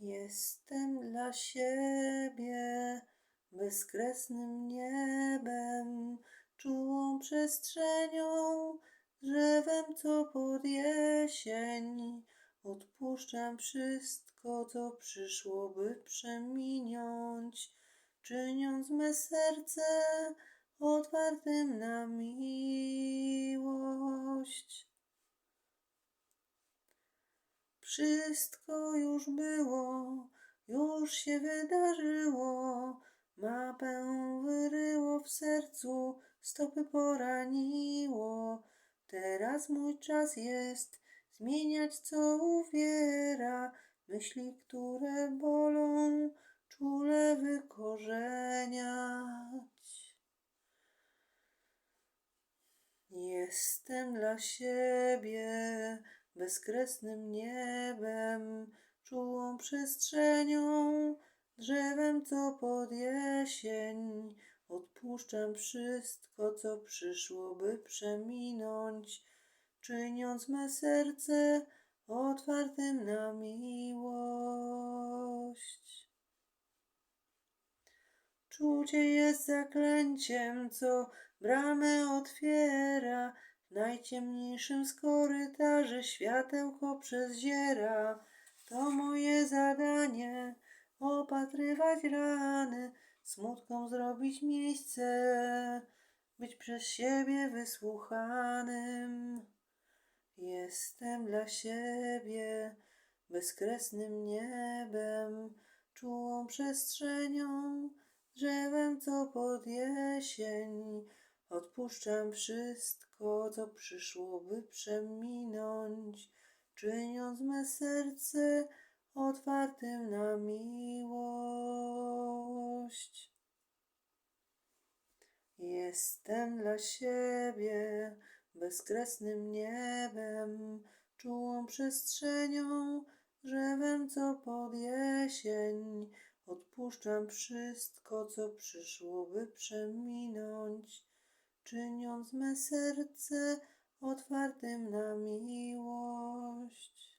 Jestem dla siebie bezkresnym niebem, czułą przestrzenią, drzewem, co pod jesień. Odpuszczam wszystko, co przyszłoby przeminąć, czyniąc me serce otwartym na miłość. Wszystko już było, już się wydarzyło, mapę wyryło w sercu, stopy poraniło. Teraz mój czas jest zmieniać, co uwiera, myśli, które bolą, czule wykorzeniać. Jestem dla siebie bezkresnym niebem, czułą przestrzenią, drzewem, co pod jesień. Odpuszczam wszystko, co przyszłoby przeminąć, czyniąc me serce otwartym na miłość. Czucie jest zaklęciem, co bramę otwiera. Najciemniejszym z korytarzy światełko przezdziera. To moje zadanie, opatrywać rany, smutkom zrobić miejsce, być przez siebie wysłuchanym. Jestem dla siebie bezkresnym niebem, czułą przestrzenią, drzewem, co pod jesień. Odpuszczam wszystko, co przyszłoby przeminąć, czyniąc me serce otwartym na miłość. Jestem dla siebie bezkresnym niebem, czułą przestrzenią, drzewem, co pod jesień. Odpuszczam wszystko, co przyszłoby przeminąć, czyniąc me serce otwartym na miłość.